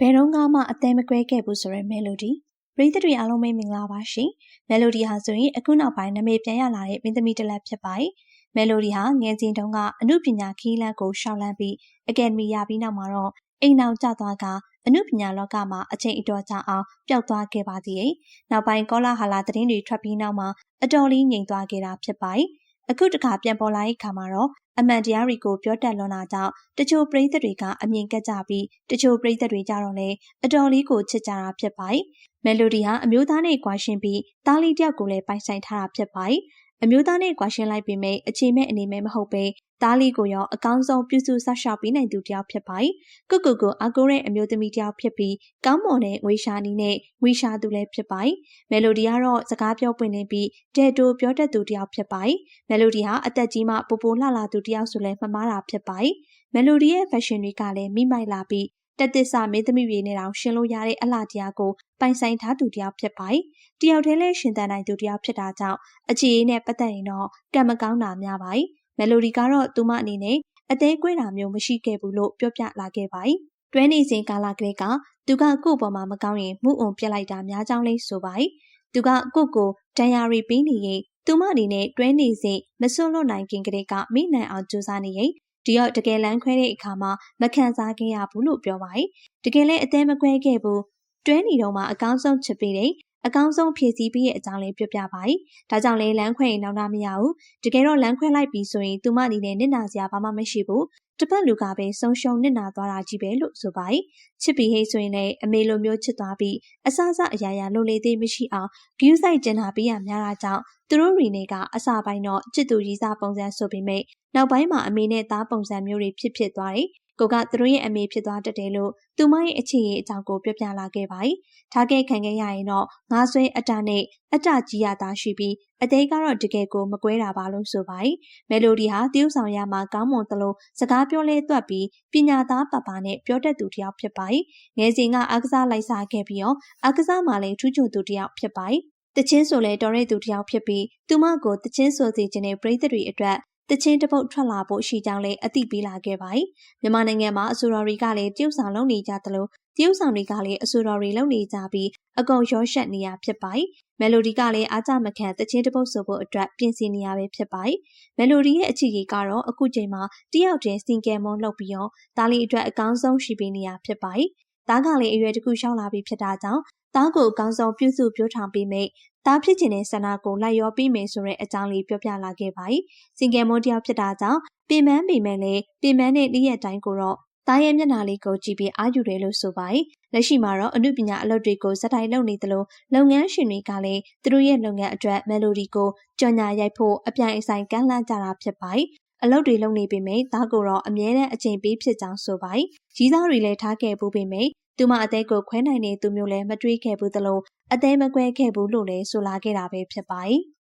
ဘယ်တော့မှအသေးမကွဲခဲ့ဘူးဆိုတဲ့ melody ပရိသတ်တွေအားလုံးပဲမင်္ဂလာပါရှင်။ melody ဟာဆိုရင်အခုနောက်ပိုင်းနာမည်ပြန်ရလာတဲ့မင်းသမီးတစ်လက်ဖြစ်ပါတယ်။ melody ဟာငယ်စဉ်တုန်းကအမှုပညာခီးလန်းကိုရှောက်လန်းပြီးအကယ်ဒမီရပြီးနောက်မှာတော့အိမ်အောင်ကျသွားကအမှုပညာလောကမှာအချိန်အတော်ကြာအောင်ပျောက်သွားခဲ့ပါသေးတယ်။နောက်ပိုင်းကောလာဟာလာသတင်းတွေထွက်ပြီးနောက်မှာအတော်လေးငြိမ်သွားခဲ့တာဖြစ်ပါတယ်။အခုတခါပြန်ပေါ်လာတဲ့အခါမှာတော့ အမှန်တရားတွေကိုပြောတတ်လွန်တာကြောင့်တချို့ပရိသတ်တွေကအမြင်ကက်ကြပြီးတချို့ပရိသတ်တွေကြတော့လည်းအတော်လေးကိုချစ်ကြတာဖြစ်ပါတယ်။မယ်လိုဒီဟာအမျိုးသားနဲ့ကွာရှင်းပြီးသားလေးတယောက်ကိုလည်းပိုင်ဆိုင်ထားတာဖြစ်ပါတယ်။ အမျိုးသားနဲ့ကွာရှင်းလိုက်ပေမဲ့အခြေမဲ့အနေမဲ့မဟုတ်ပဲသားလေးကိုရောအကောင်းဆုံးပြုစုဆောက်ရှောက်ပေးနိုင်သူတယောက်ဖြစ်ပါတယ်။ကုကုကိုအကိုရဲ့အမျိုးသမီးတယောက်ဖြစ်ပြီးကောင်းမွန်တဲ့ငွေရှာနီးနဲ့ငွေရှာသူလည်းဖြစ်ပါတယ်။မယ်လိုဒီကတော့စကားပြောပွင့်နေပြီးဒဲတိုပြောတတ်သူတယောက်ဖြစ်ပါတယ်။မယ်လိုဒီဟာအသက်ကြီးမှပိုပိုလှလာသူတယောက်ဆိုလည်းမမှားတာဖြစ်ပါတယ်။မယ်လိုဒီရဲ့ fashion တွေကလည်းမိမိုက်လာပြီး တက်သစ္စာမင်းသမီးတွေနဲ့တောင်ရှင်လို့ရတဲ့အလှတရားကိုပိုင်ဆိုင်ထားသူတယောက်ဖြစ်ပါတယ်။တယောက်တည်းလဲရှင်သန်နိုင်သူတယောက်ဖြစ်တာကြောင့်အခြေအေးနဲ့ပတ်သက်ရင်တော့ကံမကောင်းတာများပါတယ်။မယ်လိုဒီကတော့သူမအနေနဲ့အသေးကွေးတာမျိုးမရှိခဲ့ဘူးလို့ပြောပြလာခဲ့ပါတယ်။တွဲနေစဉ်ကာလကလေးကသူကကို့ပေါ်မှာမကောင်းရင်မှုအုံပြက်လိုက်တာများကြောင်းလေးဆိုပါတယ်။သူကကို့ကိုဒဏ်ရာရီပေးနေရင်သူမအနေနဲ့တွဲနေစဉ်မစွန့်လွတ်နိုင်ခင်ကလေးကမိနိုင်အောင်ကြိုးစားနေရင် ဒီတော့တကယ်လမ်းခွဲတဲ့အခါမှာမခံစားခဲ့ရဘူးလို့ပြောပါတယ်။တကယ်လည်းအသေးမခွဲခဲ့ဘူး။တွဲနေတော့မှအကောင်းဆုံးချစ်ပေးတယ်။ အကောင်းဆုံးဖြည့်ဆည်းပေးရဲ့အကြောင်းလေးပြောပြပါတယ်။ဒါကြောင့်လဲလမ်းခွဲရင်နောက်တာမရဘူး။တကယ်တော့လမ်းခွဲလိုက်ပြီဆိုရင်သူမအနေနဲ့နစ်နာစရာဘာမှမရှိဘူး။တစ်ဖက်လူကပဲဆုံးရှုံးနစ်နာသွားတာကြီးပဲလို့ဆိုပါတယ်။ချစ်ပြီးဟိဆိုရင်လည်းအမေလိုမျိုးချစ်သွားပြီးအဆအဆအရာရာလုံလေသေးမရှိအောင်ဂယူးဆိုင်ကျင်နာပေးရများတာကြောင့်သူတို့ရီနေကအစာပိုင်းတော့ချစ်သူရီစားပုံစံဆိုပေမဲ့နောက်ပိုင်းမှာအမေနဲ့သားပုံစံမျိုးတွေဖြစ်ဖြစ်သွားတယ်။ ကိုကသူတို့ရဲ့အမေဖြစ်သွားတတ်တယ်လို့သူမရဲ့အခြေအနေအကြောင်းကိုပြောပြလာခဲ့ပါတယ်။ထားခဲ့ခံခဲ့ရရင်တော့ငါးဆွဲအတနဲ့အတကြီးရတာရှိပြီးအသေးကတော့တကယ်ကိုမကွဲတာပါလို့ဆိုပါတယ်။မယ်လိုဒီဟာတရုပ်ဆောင်ရမှာကောင်းမွန်သလိုစကားပြောလဲသွက်ပြီးပညာသားပပနဲ့ပြောတတ်သူတယောက်ဖြစ်ပါတယ်။ငယ်စဉ်ကအားကစားလိုက်စားခဲ့ပြီးတော့အားကစားမှလည်းထူးချွန်သူတယောက်ဖြစ်ပါတယ်။တချင်းဆိုလဲတော်တဲ့သူတယောက်ဖြစ်ပြီးသူမကိုတချင်းဆိုစီခြင်းတဲ့ပရိသတ်တွေအတွက် တချင်းတပုတ်ထွက်လာဖို့ရှိကြောင်းလည်းအသိပေးလာခဲ့ပါတယ်။မြန်မာနိုင်ငံမှာအဆိုတော်တွေကလည်းတရုတ်ဆောင်လုပ်နေကြသလိုတရုတ်ဆောင်တွေကလည်းအဆိုတော်တွေလုပ်နေကြပြီးအကုန်ရောရှက်နေရဖြစ်ပါတယ်။မယ်လိုဒီကလည်းအားကြမခံတချင်းတပုတ်ဆိုဖို့အတွက်ပြင်ဆင်နေရပဲဖြစ်ပါတယ်။မယ်လိုဒီရဲ့အခြေကြီးကတော့အခုချိန်မှာတယောက်တည်းစင်ကယ်မွန်လုပ်ပြီးတော့ဒါလီအတွက်အကောင်းဆုံးရှိပေးနေရဖြစ်ပါတယ်။သားကလည်းအရွယ်တစ်ခုရှောင်းလာပြီးဖြစ်တာကြောင့်သားကိုအကောင်းဆုံးပြုစုပြောထောင်ပေးမိ သားဖြစ်ခြင်းတဲ့ဆန္ဒကိုလိုက်ရောပြီးမယ်ဆိုတဲ့အကြောင်းလေးပြောပြလာခဲ့ပါတယ်။စင်ကယ်မိုးတယောက်ဖြစ်တာကြောင့်ပင်ပန်းပေမဲ့လည်းပင်ပန်းတဲ့နေ့ရက်တိုင်းကိုတော့သားရဲ့မျက်နှာလေးကိုကြည့်ပြီးအာယူတယ်လို့ဆိုပါတယ်။လက်ရှိမှာတော့အမှုပညာအလုပ်တွေကိုဇက်တိုင်လုပ်နေသလိုလုပ်ငန်းရှင်တွေကလည်းသူတို့ရဲ့လုပ်ငန်းအတွက်မယ်လိုဒီကိုကြော်ညာရိုက်ဖို့အပြိုင်အဆိုင်ကမ်းလှမ်းကြတာဖြစ်ပါတယ်။ အလုပ်တွေလုပ်နေပေမဲ့သားကိုတော့အမြဲတမ်းအချိန်ပေးဖြစ်ကြောင်းဆိုပါတယ်။ကြီးစားတွေလည်းထားခဲ့ပူပေမဲ့သူမအသေးကိုခွဲနိုင်တဲ့သူမျိုးလည်းမတွေးခဲ့ဘူးသလိုအသေးမကွဲခဲ့ဘူးလို့လည်းဆိုလာခဲ့တာပဲဖြစ်ပါတယ်။